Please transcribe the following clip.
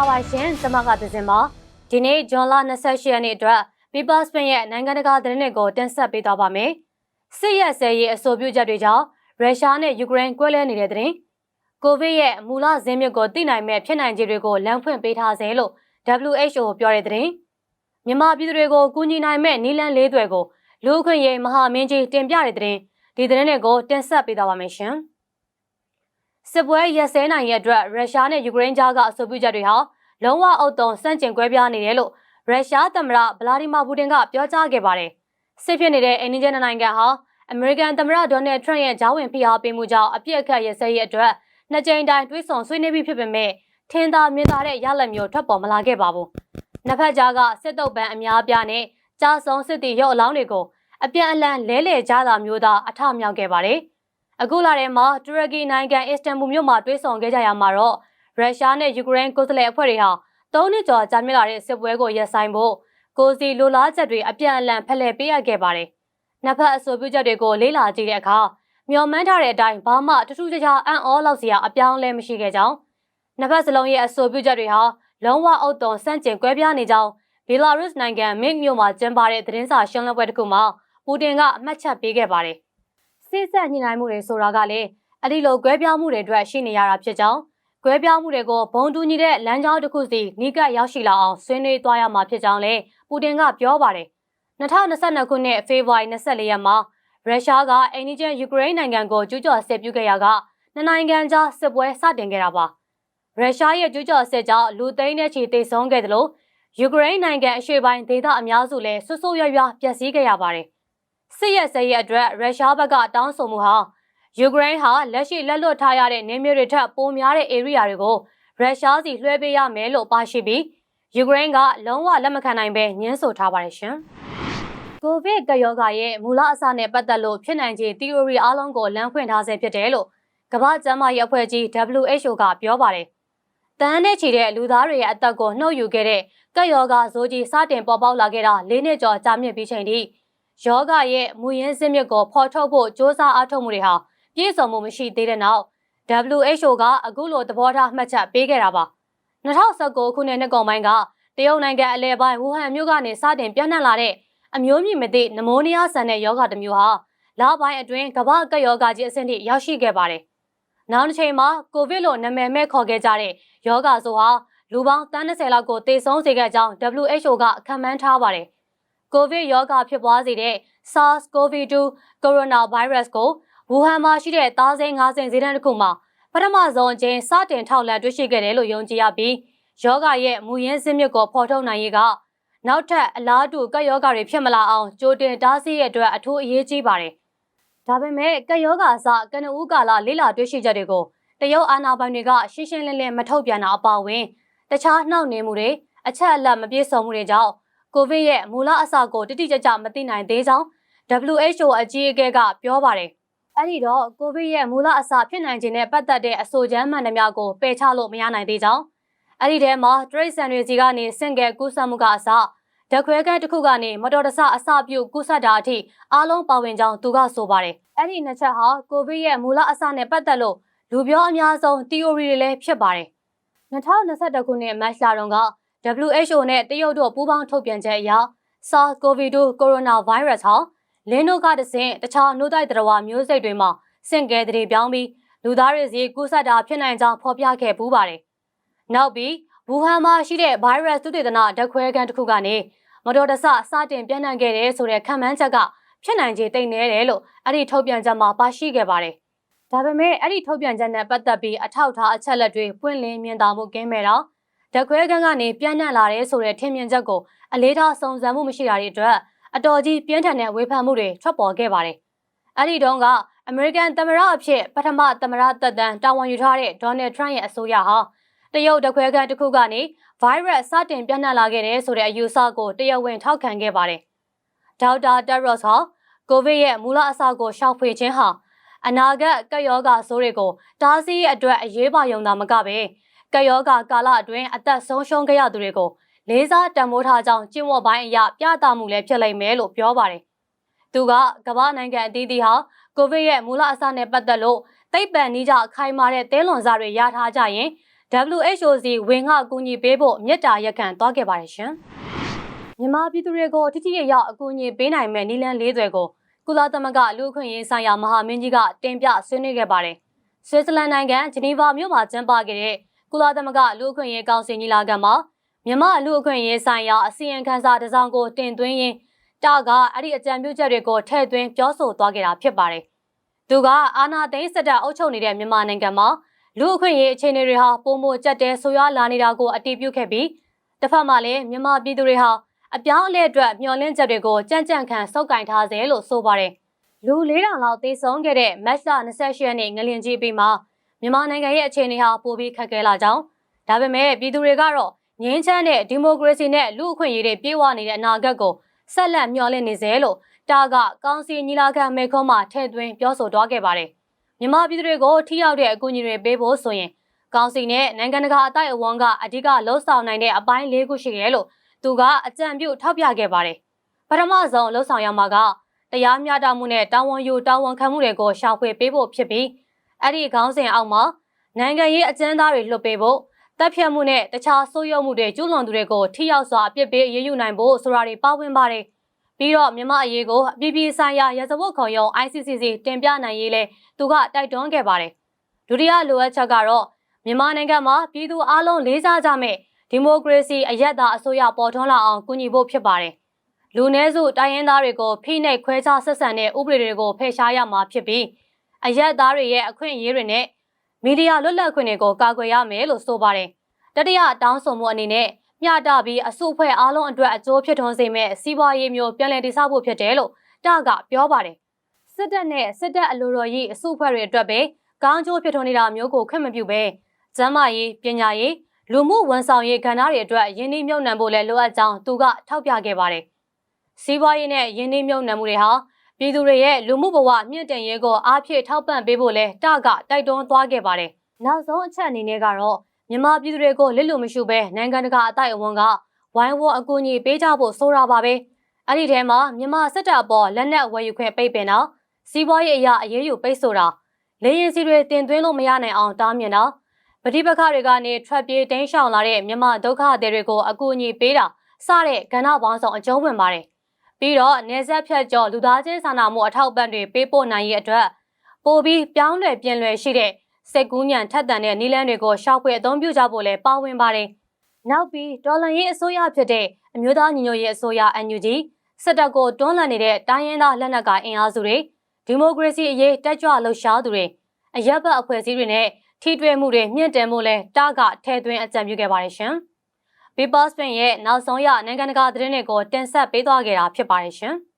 ္ဂလာပါရှင်။ကျွန်မကသဇင်ပါ။ဒီနေ့ဇွန်လ28ရက်နေ့အတွက် People Spin ရဲ့နိုင်ငံတကာသတင်းတွေကိုတင်ဆက်ပေးသွားပါမယ်။စစ်ရက်ဆဲရေးအဆိုပြုချက်တွေကြောင့်ရုရှားနဲ့ယူကရိန်းကွဲလဲနေတဲ့သတင်း။ကိုဗစ်ရဲ့မူလဇင်းမြစ်ကိုသိနိုင်မဲ့ဖြစ်နိုင်ခြေတွေကိုလမ်းဖွင့်ပေးထားစေလို့ WHO ပြောတဲ့သတင်း။မြန်မာပြည်သူတွေကိုကူညီနိုင်မဲ့နီလန်လေးတွေကိုလူခွင့်ရေးမဟာမင်းကြီးတင်ပြတဲ့သတင်းဒီသတင်းတွေကိုတင်ဆက်ပေးသွားပါမယ်ရှင်။ စစ်ပွဲရက်စဲနိုင်ရဲ့အတွက်ရုရှားနဲ့ယူကရိန်းကြားကအဆိုပြုချက်တွေဟာလုံးဝအုပ်တုံစန့်ကျင်ကွဲပြားနေတယ်လို့ရုရှားသမ္မတဗလာဒီမာပူတင်ကပြောကြားခဲ့ပါတယ်။စစ်ဖြစ်နေတဲ့အိန္ဒိယနိုင်ငံဟာအမေရိကန်သမ္မတဒေါ်နယ်ထရန့်ရဲ့ဂျားဝင်ဖိအားပေးမှုကြောင့်အပြစ်အခတ်ရက်စဲရဲ့အတွက်နှစ်ကြိမ်တိုင်တွေးဆောင်ဆွေးနွေးပြီးဖြစ်ပေမဲ့ထင်သာမြင်သာတဲ့ရလဒ်မျိုးထွက်ပေါ်မလာခဲ့ပါဘူး။နှစ်ဖက်ကြားကစစ်တုပ်ပန်းအများပြားနဲ့ကြားဆုံးစစ်တီရုပ်အလောင်းတွေကိုအပြန်အလှန်လဲလှယ်ကြတာမျိုးသာအထမြောက်ခဲ့ပါတယ်။ အခုလာတဲ့မှာတူရကီနိုင်ငံအစ္စတန်ဘူမြို့မှာတွေးဆောင်ခဲ့ကြရမှာတော့ရုရှားနဲ့ယူကရိန်းကိုယ်စားလှယ်အဖွဲ့တွေဟာသုံးနှစ်ကျော်ကြာမြင့်လာတဲ့စစ်ပွဲကိုရပ်ဆိုင်ဖို့ကိုစီလိုလားချက်တွေအပြန်အလှန်ဖလှယ်ပေးရခဲ့ပါတယ်။နှစ်ဖက်အဆိုပြုချက်တွေကိုလေးလာကြည့်တဲ့အခါမျော်မှန်းထားတဲ့အတိုင်းဘာမှထူးထူးခြားခြားအံ့ဩလောက်စရာအပြောင်းလဲမရှိခဲ့ကြောင်းနှစ်ဖက်စလုံးရဲ့အဆိုပြုချက်တွေဟာလုံးဝအုပ်တုံစန့်ကျင်ကွဲပြားနေကြောင်းဘီလာရုစ်နိုင်ငံမင်းမြို့မှာကျင်းပတဲ့သတင်းစာရှင်းလင်းပွဲတစ်ခုမှာပူတင်ကအမှတ်ချက်ပေးခဲ့ပါတယ်။ စစ်ဆက်ညှိနှိုင်းမှုတွေဆိုတာကလည်းအဲ့ဒီလိုကွဲပြားမှုတွေအတွက်ရှိနေရတာဖြစ်ကြောင်းကွဲပြားမှုတွေကိုဘုံတူညီတဲ့လမ်းကြောင်းတစ်ခုစီနီးကပ်ရောက်ရှိလာအောင်ဆွေးနွေးသွားရမှာဖြစ်ကြောင်းလည်းပူတင်ကပြောပါတယ်။2022ခုနှစ်ဖေဖော်ဝါရီ24ရက်မှာရုရှားကအိန္ဒိယယူကရိန်းနိုင်ငံကိုကျူးကျော်စစ်ပြုခဲ့ရကနှစ်နိုင်ငံကြားစစ်ပွဲစတင်ခဲ့တာပါ။ရုရှားရဲ့ကျူးကျော်စစ်ကြောင့်လူသိန်းနဲ့ချီသေဆုံးခဲ့တယ်လို့ယူကရိန်းနိုင်ငံအရှေ့ပိုင်းဒေသအများစုလည်းဆွဆိုးရွရွပျက်စီးခဲ့ရပါတယ်။ စစ်ရဲစဲရဲ့အတွက်ရုရှားဘက်ကတောင်းဆိုမှုဟာယူကရိန်းဟာလက်ရှိလက်လွတ်ထားရတဲ့နေမျိုးတွေထက်ပိုများတဲ့ area တွေကိုရုရှားစီလွှဲပေးရမယ်လို့ပါရှိပြီးယူကရိန်းကလုံးဝလက်မခံနိုင်ပဲညှင်းဆိုထားပါတယ်ရှင်။ကိုဗစ်ကရောဂါရဲ့မူလအစနဲ့ပတ်သက်လို့ဖြစ်နိုင်ခြေ theory အားလုံးကိုလမ်းဖွင့်ထားဆဲဖြစ်တယ်လို့ကမ္ဘာ့ကျန်းမာရေးအဖွဲ့ကြီး WHO ကပြောပါတယ်။တန်းနဲ့ချီတဲ့လူသားတွေရဲ့အသက်ကိုနှုတ်ယူခဲ့တဲ့ကပ်ရောဂါဇိုးကြီးစတင်ပေါ်ပေါက်လာခဲ့တာ၄နှစ်ကျော်ကြာမြင့်ပြီးချိန်ထိ ယောဂရဲ့မူရင်းစစ်မြစ်ကိုဖော်ထုတ်ဖို့စ조사အားထုတ်မှုတွေဟာပြည့်စုံမှုမရှိသေးတဲ့နောက် WHO ကအခုလိုသဘောထားမှတ်ချက်ပေးခဲ့တာပါ2019ခုနှစ်နှစ်ကုန်ပိုင်းကတရုတ်နိုင်ငံအလဲပိုင်းဝူဟန်မြို့ကနေစတင်ပြန့်နှံ့လာတဲ့အမျိုးမြင့်မသိနမိုးနီးယားဆန်တဲ့ယောဂတစ်မျိုးဟာလပိုင်းအတွင်းကမ္ဘာကပ်ယောဂကြီးအဆင့်ထိရောက်ရှိခဲ့ပါတယ်။နောက်တစ်ချိန်မှာကိုဗစ်လို့နာမည်မဲ့ခေါ်ခဲ့ကြတဲ့ယောဂဆိုဟာလူပေါင်း30လောက်ကိုသေဆုံးစေခဲ့ကြောင်း WHO ကခန့်မှန်းထားပါတယ်။ ကိုဗစ်ယောဂဖြစ်ပွားစေတဲ့ SARS-CoV-2 coronavirus ကိုဝူဟန်မှာရှိတဲ့သားစိမ်းငါးစိမ်းဈေးတန်းတစ်ခုမှာပထမဆုံးအကြိမ်စတင်ထောက်လှမ်းတွေ့ရှိခဲ့တယ်လို့ယုံကြည်ရပြီးယောဂရဲ့မူရင်းဇင်းမြစ်ကိုဖော်ထုတ်နိုင်ရေးကနောက်ထပ်အလားတူကပ်ယောဂတွေဖြစ်မလာအောင်ကြိုတင်တားဆီးရတဲ့အတွက်အထူးအရေးကြီးပါတယ်။ဒါပေမဲ့ကပ်ယောဂအစကနဦးကာလလေးလာတွေ့ရှိချက်တွေကိုတရုတ်အာဏာပိုင်တွေကရှင်းရှင်းလင်းလင်းမထုတ်ပြန်တာအပါအဝင် တခြားနှောင့်နှေးမှုတွေအချက်အလက်မပြည့်စုံမှုတွေကြောင့် ကိုဗစ်ရဲ့မူလအစကိုတိတိကျကျမသိနိုင်သေးကြောင်း WHO အကြီးအကဲကပြောပါတယ်အဲ့ဒီတော့ကိုဗစ်ရဲ့မူလအစဖြစ်နိုင်ခြင်းနဲ့ပတ်သက်တဲ့အဆိုချမ်းမှန်သမျှကိုပယ်ချလို့မရနိုင်သေးကြောင်းအဲ့ဒီထဲမှာတရိတ်ဆန်တွေစီကနေစင်ကယ်ကူးစက်မှုကအစဓခွဲကန်းတစ်ခုကနေမတော်တဆအစပြုကူးစက်တာအထိအားလုံးပါဝင်ကြောင်းသူကဆိုပါတယ်အဲ့ဒီနှစ်ချက်ဟာကိုဗစ်ရဲ့မူလအစနဲ့ပတ်သက်လို့လူပြောအများဆုံး theory တွေလည်းဖြစ်ပါတယ်2021ခုနှစ်မတ်လတုန်းက WHO နဲ့တရုတ်တို့ပူးပေါင်းထုတ်ပြန်ချက်အရ SARS-CoV-2 coronavirus ဟာလင်းတို့ကတဆင့်တခြားနှုတ်တိုက်တရဝမျိုးစိတ်တွေမှာဆင့်ကဲတဲ့ပြောင်းပြီးလူသားတွေစီကူးစက်တာဖြစ်နိုင်ကြောင်းဖော်ပြခဲ့ပူးပါတယ်။နောက်ပြီးဝူဟန်မှာရှိတဲ့ virus သုတေသနဓာတ်ခွဲခန်းတစ်ခုကနေမတော်တဆစတင်ပြန့်နှံ့ခဲ့တဲ့ဆိုတဲ့ခံမှန်းချက်ကဖြစ်နိုင်ခြေတိတ်နေတယ်လို့အဲ့ဒီထုတ်ပြန်ချက်မှာပါရှိခဲ့ပါတယ်။ဒါပေမဲ့အဲ့ဒီထုတ်ပြန်ချက်နဲ့ပတ်သက်ပြီးအထောက်ထားအချက်လက်တွေပွင့်လင်းမြင်သာမှုကင်းမဲ့တော့ ဓာတ်ခွဲခန်းကနေပြန့်နှံ့လာတဲ့ဆိုတဲ့ထင်မြင်ချက်ကိုအလေးထားစုံစမ်းမှုမရှိတာတွေအတွက်အတော်ကြီးပြင်းထန်တဲ့ဝေဖန်မှုတွေထွက်ပေါ်ခဲ့ပါတယ်။အဲ့ဒီတုန်းကအမေရိကန်သမ္မတအဖြစ်ပထမသမ္မတသက်တမ်းတာဝန်ယူထားတဲ့ဒေါ်နယ်ထရန့်ရဲ့အစိုးရဟာတရုတ်တခွဲခန်းတစ်ခုကနေ virus စတင်ပြန့်နှံ့လာခဲ့တဲ့ဆိုတဲ့အယူဆကိုတရားဝင်ထောက်ခံခဲ့ပါတယ်။ဒေါက်တာတက်ရော့စ်ဟာကိုဗစ်ရဲ့မူလအစကိုရှောက်ဖွေခြင်းဟာအနာဂတ်ကပ်ရောဂါဆိုးတွေကိုတားဆီးအတွက်အရေးပါယုံတာမကပဲ ကပ်ရောဂါကာလအတွင်းအသက်ဆုံးရှုံးခဲ့ရသူတွေကိုလေးစားတံမိုးထားကြောင်းကျင့်ဝတ်ပိုင်းအရပြသမှုလည်းဖြစ်လိမ့်မယ်လို့ပြောပါတယ်။သူကကမ္ဘာနိုင်ငံအသီးသီးဟာကိုဗစ်ရဲ့မူလအစနဲ့ပတ်သက်လို့သိပ္ပံနည်းကြခိုင်မာတဲ့သဲလွန်စားတွေရထားကြရင် WHOC ဝင်ငှအကူအညီပေးဖို့မြစ်တာရက်ခံသွားခဲ့ပါတယ်ရှင်။မြန်မာပြည်သူတွေကိုထိထိရရောက်အကူအညီပေးနိုင်မဲ့နည်းလမ်းလေးတွေကိုကုလသမဂ္ဂလူ့အခွင့်အရေးဆိုင်ရာမဟာမင်းကြီးကတင်ပြဆွေးနွေးခဲ့ပါတယ်။ဆွစ်ဇာလန်နိုင်ငံဂျနီဗာမြို့မှာကျင်းပခဲ့တဲ့ ကုလသမဂ္ဂလူ့အခွင့်အရေးကောင်စီညီလာခံမှာမြန်မာလူ့အခွင့်အရေးဆိုင်ရာအစီရင်ခံစာတစ်စောင်ကိုတင်သွင်းရင်းတာကအဲ့ဒီအကြံပြုချက်တွေကိုထည့်သွင်းပြောဆိုသွားခဲ့တာဖြစ်ပါတယ်။သူကအာနာသိန်းစစ်တပ်အုပ်ချုပ်နေတဲ့မြန်မာနိုင်ငံမှာလူအခွင့်အရေးအခြေအနေတွေဟာပုံမကြက်တဲဆိုရွာလာနေတာကိုအတည်ပြုခဲ့ပြီးတစ်ဖက်မှာလည်းမြန်မာပြည်သူတွေဟာအပြောင်းအလဲအတွက်မျှော်လင့်ချက်တွေကိုကြံ့ကြံ့ခံစောက်ကင်ထားစေလို့ဆိုပါတယ်။လူ၄000လောက်သေဆုံးခဲ့တဲ့မတ်လ28ရက်နေ့ငလင်ကြီးပြီးမှာ မြန်မာနိုင်ငံရဲ့အခြေအနေဟာပိုပြီးခက်ခဲလာကြောင်းဒါပေမဲ့ပြည်သူတွေကတော့ငြင်းချမ်းတဲ့ဒီမိုကရေစီနဲ့လူ့အခွင့်အရေးတွေပြေဝနေတဲ့အနာဂတ်ကိုဆက်လက်မျှော်လင့်နေစေလို့တာကကောင်စီညီလာခံမေခွန်းမှာထည့်သွင်းပြောဆိုသွားခဲ့ပါတယ်။မြန်မာပြည်သူတွေကိုထိရောက်တဲ့အကူအညီတွေပေးဖို့ဆိုရင်ကောင်စီနဲ့နိုင်ငံတကာအတိုက်အဝန်းကအဓိကလှုံ့ဆော်နိုင်တဲ့အပိုင်း၄ခုရှိတယ်လို့သူကအကြံပြုထောက်ပြခဲ့ပါတယ်။ပထမဆုံးလှုံ့ဆော်ရမှာကတရားမျှတမှုနဲ့တာဝန်ယူတာဝန်ခံမှုတွေကိုရှာဖွေပေးဖို့ဖြစ်ပြီး အဲ့ဒီခေါင်းစဉ်အောက်မှာနိုင်ငံရေးအကျဉ်းသားတွေလွှတ်ပေးဖို့တပ်ဖြတ်မှုနဲ့တခြားဆိုးရုံမှုတွေကျူးလွန်သူတွေကိုထိရောက်စွာအပြစ်ပေးအရေးယူနိုင်ဖို့ဆိုတာတွေပါဝင်ပါတယ်။ပြီးတော့မြမအရေးကိုအပြည်ပြည်ဆိုင်ရာရဇဝတ်ခုံရုံး ICCC တင်ပြနိုင်ရေးလဲသူကတိုက်တွန်းခဲ့ပါတယ်။ဒုတိယလိုအပ်ချက်ကတော့မြန်မာနိုင်ငံမှာပြည်သူအလုံးလေးစားကြမဲ့ဒီမိုကရေစီအရက်သားအစိုးရပေါ်ထွန်းလာအောင်ကူညီဖို့ဖြစ်ပါတယ်။လူနည်းစုတိုင်းရင်းသားတွေကိုဖိနှိပ်ခွဲခြားဆက်ဆံတဲ့ဥပဒေတွေကိုဖယ်ရှားရမှာဖြစ်ပြီး အရက်သားတွေရဲ့အခွင့်အရေးတွေနဲ့မီဒီယာလွတ်လပ်ခွင့်တွေကိုကာကွယ်ရမယ်လို့ဆိုပါတယ်။တတိယတောင်းဆိုမှုအနေနဲ့မျှတပြီးအစုအဖွဲ့အားလုံးအတွက်အကျိုးဖြစ်ထွန်းစေမဲ့စီးပွားရေးမျိုးပြန်လည်တည်ဆောက်ဖို့ဖြစ်တယ်လို့တကပြောပါတယ်။စစ်တပ်နဲ့စစ်တပ်အလိုတော်ရေးအစုအဖွဲ့တွေအတွက်ပဲကောင်းကျိုးဖြစ်ထွန်းနေတာမျိုးကိုခွင့်မပြုပဲကျန်းမာရေးပညာရေးလူမှုဝန်ဆောင်ရေးကဏ္ဍတွေအတွက်ယင်းနှိမ့်မြုံနှံဖို့လည်းလိုအပ်ကြောင်းသူကထောက်ပြခဲ့ပါတယ်။စီးပွားရေးနဲ့ယင်းနှိမ့်မြုံနှံမှုတွေဟာ ပြည်သူတွေရဲ့လူမှုဘဝမြင့်တင်ရေးကိုအားဖြည့်ထောက်ပံ့ပေးဖို့လဲတကတိုက်တွန်းသွားခဲ့ပါတယ်။နောက်ဆုံးအချက်အနေနဲ့ကတော့မြန်မာပြည်သူတွေကိုလစ်လို့မရှိဘဲနိုင်ငံတကာအတိုက်အဝန်းကဝိုင်းဝန်းအကူအညီပေးကြဖို့ဆိုတာပါပဲ။အဲ့ဒီထဲမှာမြန်မာစစ်တပ်အပေါ်လက်နက်ဝယ်ယူခွင့်ပိတ်ပင်တာစီးပွားရေးအရာအရေးယူပိတ်ဆိုတာလေရင်စီတွေတင်သွင်းလို့မရနိုင်အောင်တားမြစ်တာပဋိပက္ခတွေကနေထွက်ပြေးတိမ်းရှောင်လာတဲ့မြန်မာဒုက္ခသည်တွေကိုအကူအညီပေးတာစတဲ့ကဏ္ဍပေါင်းစုံအကျုံးဝင်ပါတယ်။ ပြီးတော့နေဆက်ဖြတ်ကျော်လူသားချင်းစာနာမှုအထောက်ပံ့တွေပေးပို့နိုင်ရေးအတွက်ပိုပြီးပြောင်းလဲပြင်လွယ်ရှိတဲ့စိတ်ကူးညံထက်သန်တဲ့နည်းလမ်းတွေကိုရှောက်ဖွေအသုံးပြုကြဖို့လည်းပါဝင်ပါတယ်။နောက်ပြီးဒေါ်လာရေးအစိုးရဖြစ်တဲ့အမျိုးသားညီညွတ်ရေးအစိုးရ NUG စစ်တပ်ကိုတွန်းလှန်နေတဲ့တိုင်းရင်းသားလက်နက်ကိုင်အင်အားစုတွေဒီမိုကရေစီအရေးတက်ကြွလှုပ်ရှားသူတွေအရက်ဘတ်အဖွဲ့အစည်းတွေနဲ့ထိတွေ့မှုတွေမြင့်တင်မှုလဲတာကထဲသွင်းအကြံပြုခဲ့ပါတယ်ရှင်။ People Spin ရဲ့နောက်ဆုံးရနိုင်ငံတကာသတင်းတွေကိုတင်ဆက်ပေးသွားခဲ့တာဖြစ်ပါတယ်ရှင်။